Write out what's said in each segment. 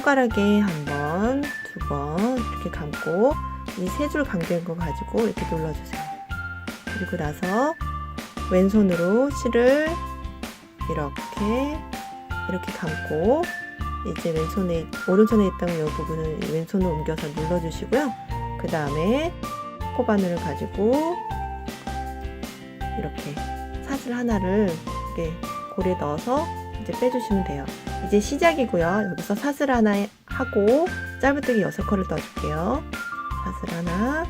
손가락에 한 번, 두 번 이렇게 감고 이 세 줄 감긴 거 가지고 이렇게 눌러주세요. 그리고 나서 왼손으로 실을 이렇게 이렇게 감고 이제 왼손에 오른손에 있던 이 부분을 왼손으로 옮겨서 눌러주시고요. 그 다음에 코바늘을 가지고 이렇게 사슬 하나를 이렇게 고리에 넣어서 이제 빼주시면 돼요. 이제 시작이고요. 여기서 사슬 하나 하고 짧은뜨기 6컬을 넣어줄게요. 사슬 하나,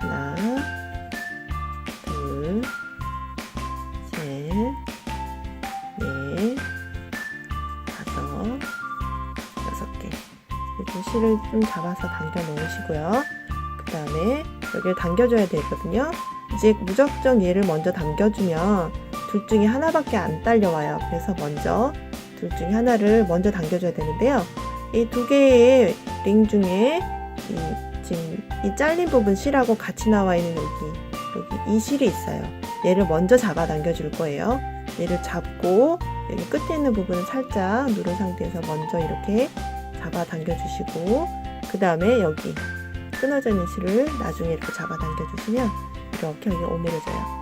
하나, 둘, 셋, 넷, 다섯, 여섯 개. 그리고 실을 좀 잡아서 당겨 놓으시고요. 그 다음에 여기를 당겨줘야 되거든요. 이제 무작정 얘를 먼저 당겨주면 둘 중에 하나밖에 안 딸려와요. 그래서 먼저 둘 중에 하나를 먼저 당겨줘야 되는데요. 이 두 개의 링 중에 이, 지금 이 잘린 부분 실하고 같이 나와 있는 여기 여기 이 실이 있어요. 얘를 먼저 잡아 당겨줄 거예요. 얘를 잡고 여기 끝에 있는 부분을 살짝 누른 상태에서 먼저 이렇게 잡아 당겨주시고 그 다음에 여기 끊어져 있는 실을 나중에 이렇게 잡아 당겨주시면 이렇게 오므려져요.